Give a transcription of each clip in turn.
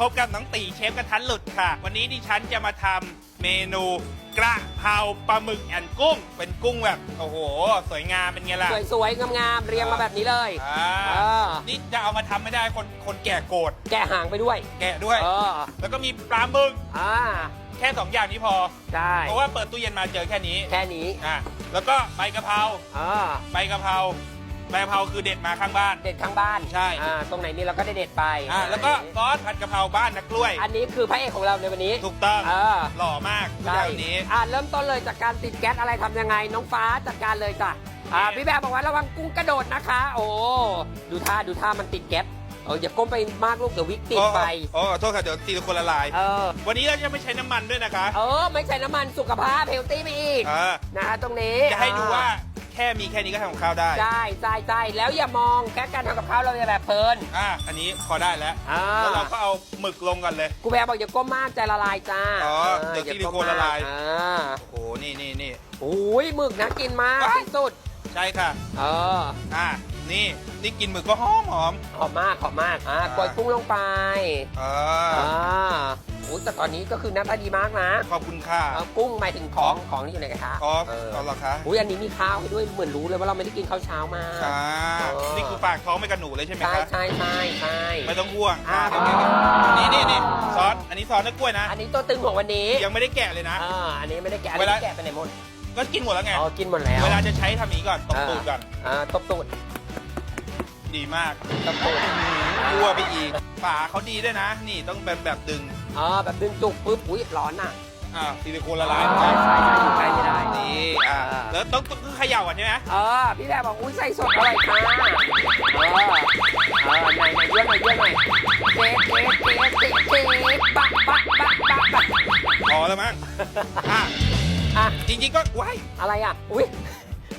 พบกับน้องตีเชฟกระทันหลุดค่ะ วันนี้ดิฉันจะมาทำเมนูกระเพราปลาหมึกแอนกุ้ง เป็นกุ้งแบบโอ้โห สวยงามเป็นไงล่ะ สวยๆ งามๆ เรียงมาแบบนี้เลยอ่าเออนี่จะเอามาทำไม่ได้คนคนแก่โกรธแกะหางไปด้วย แกะด้วย เออ แล้วก็มีปลาหมึกอ่า แค่สองอย่างนี้พอใช่เพราะว่าเปิดตู้เย็นมาเจอแค่นี้แค่นี้ อะแล้วก็ใบกะเพรา อ่า ใบกะเพรา ใบกะเพราคือเด็ดมาข้างบ้าน เด็ดข้างบ้านใช่ อ่าตรงไหนนี่เราก็ได้เด็ดไปอะแล้วก็ซอสผัดกะเพราบ้านนักกล้วย อันนี้คือพระเอกของเราในวันนี้ ถูกต้อง เออ หล่อมากผู้ใช่ชายคนนี้ อ่าเริ่มต้นเลยจากการติดแก๊สอะไรทำยังไง น้องฟ้าจัดการเลยจ้ะอ่านี่พี่แบบบอกว่าระวังกุ้งกระโดดนะคะ โอ้ดูท่าดูท่ามันติดแก๊สเอออย่าก้มไปมากลูกเดี๋ยววิกติดไปโอ้โอ้โทษค่ะเดี๋ยวตีคนละลาย เออ วันนี้เราจะไม่ใช้น้ำมันด้วยนะคะ เออ ไม่ใช่น้ำมันสุขภาพเฮลตี้ไปอีกอ่านะคะตรงนี้จะให้ดูว่า แค่มีแค่นี้ก็ทำกับข้าวได้ ใช่ใช่ใช่แล้วอย่ามองแค่การทำกับข้าวเราอย่าแบบเพลิน อะอันนี้พอได้แล้ว อ่า แล้วเราก็เอาหมึกลงกันเลย กูแพรบอกอย่าก้มมากใจละลายจ้าอ๋อออเดี๋ยวอาซิลิโคนก้มมกละลาย อ่าโอ้โห นี่นี่นี่ โอ้ยหมึกนะกินมากว้ายที่สุด ใช่ค่ะ เอออะนี่ นี่กินหมึกก็หอมหอมหอมมากหอมมากอะอ่ากดกุ้งลงไปอ่าอ่าโอ้ยแต่ตอนนี้ก็คือหน้าตาดีมากนะขอบคุณค่ะ เอากุ้งหมายถึงของของที่อยู่ในกระทะอ๋อเออเอาเหรอคะอุ้ยอันนี้มีข้าวให้ด้วยเหมือนรู้เลยว่าเราไม่ได้กินข้าวเช้ามา ค่ะ เออ นี่คือฝากท้องไม่กับหนูเลยใช่ไหมใช่คะใช่ใช่ใช่ ไม่ต้องห่วงอ่านี่นี่นี่ซอส อันนี้ซอสเนื้อกล้วยนะ อันนี้ตัวตึงของวันนี้ยังไม่ได้แกะเลยนะ อ่าอันนี้ไม่ได้แกะอันเวนี้ลาแกะไปไหนหมด ก็กินหมดแล้วไง อ๋อ กินหมดแล้ว เวลาจะใช้ทำอย่างนี้ก่อนตบตูดก่อน อ่าตบตูดดีมากตบตูดยั่วไปอีกฝาเขาดีด้วยนะ นี่ต้องแบบแบบดึง อ๋อ แบบดึงจุกปุ๊บ อุ้ยร้อนอะ อ่าซิลิโคนละลายใช่ใช่ใช่อยู่ใกล้ไม่ได้ นี่ อ่าอ่าแล้วต้องต้องเขย่าก่อนใช่ไหมเออ พี่แบบบอก อุ้ยใส่สดอร่อยค่ะ อะ จริง ๆ ก็ว้าย อะไรอะ อุ้ย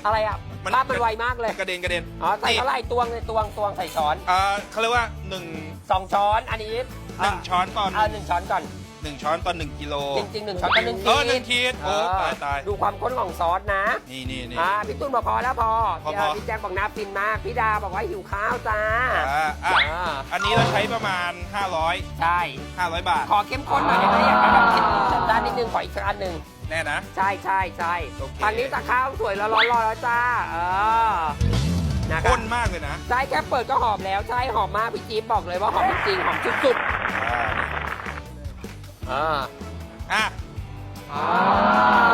อะไรอะมัน ภาพมันไวมากเลยกระเด็นกระเด็นอ๋อใส่เท่าไหร่ตวงเลยตวงตวงใส่ช้อนอ่าเขาเรียกว่าหนึ่งสองช้อนอันนี้หนึ่งช้อนต่อหเอานึ่งหนึ่งช้อนก่อน หนึ่งช้อนต่อหนึ่งกิโล จริงๆหนึ่งช้อนกับหนึ่งเออหนึ่งขีดโอ้เตายตาย ดูความข้นของซอสนะนี่นี่นี่ อ่าพี่ตุ้นบอกพอแล้วพอพอพี่พอพี่แจ็คบอกน้ำฟินมากพี่ดาบอกว่าหิวข้าวจ้าอ่าอะอ่าอันนี้เราใช้ประมาณ 500 ใช่500 บาท ขอเข้มข้นหน่อยได้ไหมอยากให้แบบเผ็ดจัดจ้านนิดนึง ขออีกสักอันหนึ่งแน่นะ ใช่ใช่ใช่โอเค ทางนี้ตะข้าวสวยแล้วร้อนรอแล้วจ้าเออนะครัข้บนมากเลยนะใช่แค่เปิดก็หอมแล้วใช่หอมมากพี่จี๊บบอกเลยว่าหอมจริงๆหอมสุดอ่าๆอ่า อะ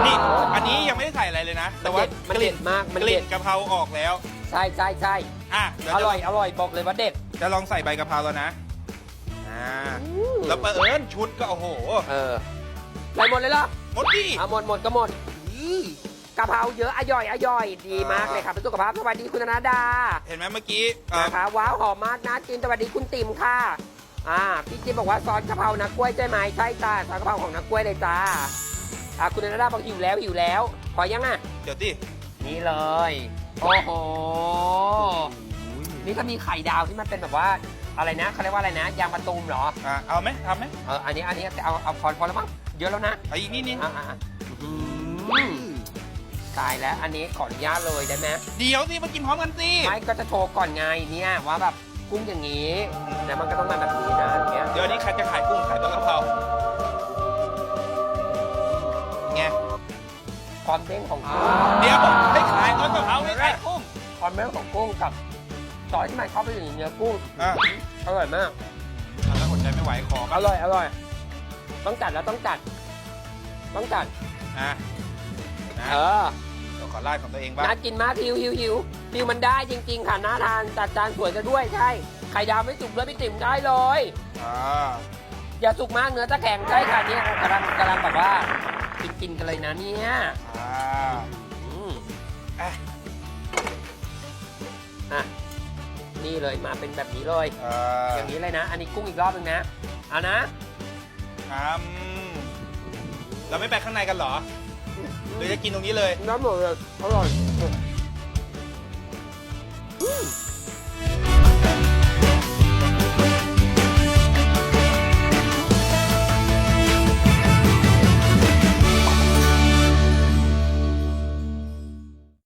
นี่อันนี้ยังไม่ได้ใส่อะไรเลยนะ แต่ว่ามันกเด็ลิ่ดนมากมันกเด็ลิ่ดนกะเพราออกแล้ว ใช่ใช่ใช่อะเดี๋ยวอจะร่อยอร่อยบอกเลยว่าเด็ด จะลองใส่ใบกะเพราแล้วนะ อ่า แล้วเเปิดชุดก็โอ้โห เออ ใส่หมดเลยเหรอหมดดิเอาหมดหมดก็หมดอื้อกะเพราเยอะอย่อยอย่อยดีมากเลยครับเป็นสุขภาพสวัสดีคุณธนาดาเห็นไหมเมื่อกี้เอ่อนะคะว้าวหอมมากนะกินสวัสดีคุณติ๋มค่ะอ่าพี่จิ๊บบอกว่าซอสกะเพรานักกล้วยใช่ไหมใช่จ้าซอสกะเพราของนักกล้วยเลยจ้าอ่าคุณธนาดาบอกหิวแล้วหิวแล้วขอยังอะ เดี๋ยวดินี่เลย โอ้โห นี่ถ้ามีไข่ดาวที่มันเป็นแบบว่า อะไรนะเขาเรียกว่าอะไรนะ ยางมะตูมเหรออะเอาไหมทำไหมเอออันนี้อันนี้เอาเอาพอพอแล้วมั้งเยอะแล้วนะเอาอีกนิดนึงอะอะอะอืมตายแล้วอันนี้ขออนุญาตเลยได้ไหมเดี๋ยวสิมากินพร้อมกันสิไม่ก็จะโชว์ก่อนไงเนี่ยว่าแบบกุ้งอย่างนี้แล้วมันก็ต้องมาแบบนี้นะอย่างเงี้ยเดี๋ยวนี้ใครจะขายกุ้งขายตัวกะเพราไงความเด้งของกุ้งเดี๋ยวให้ขายตัวกะเพราไม่ขายกุ้งความเด้งของกุ้งกับ ซอสที่มันเข้าไปอยู่ในเนื้อกุ้งอะอร่อยมากแล้วอดใจไม่ไหวขออบ้างร่อยอร่อย ต้องจัดแล้วต้องจัด ต้องจัดอะนะเออ เดี๋ยวขอไล่ของตัวเองบ้างน่ากินมากหิวหิวหิวหิวมันได้จริง ๆ ค่ะน่าทานจัดจานสวยจะด้วยใช่ ไข่ดาวไม่สุกด้วยพี่ติ๋มได้เลย อ่าอย่าสุกมากเนื้อจะแข็งใช่ค่ะเนี่ยกำลังกำลังแบบว่ากินกินกันเลยนะเนี่ยอ่าอืมอะอะ นี่เลยมาเป็นแบบนี้เลย อ่าอย่างนี้เลยนะ อันนี้กุ้งอีกรอบหนึงนะเอานะอืมเราไม่ไปข้างในกันเหรอหรือจะกินตรงนี้เลย น้ำหมดเลยอร่อย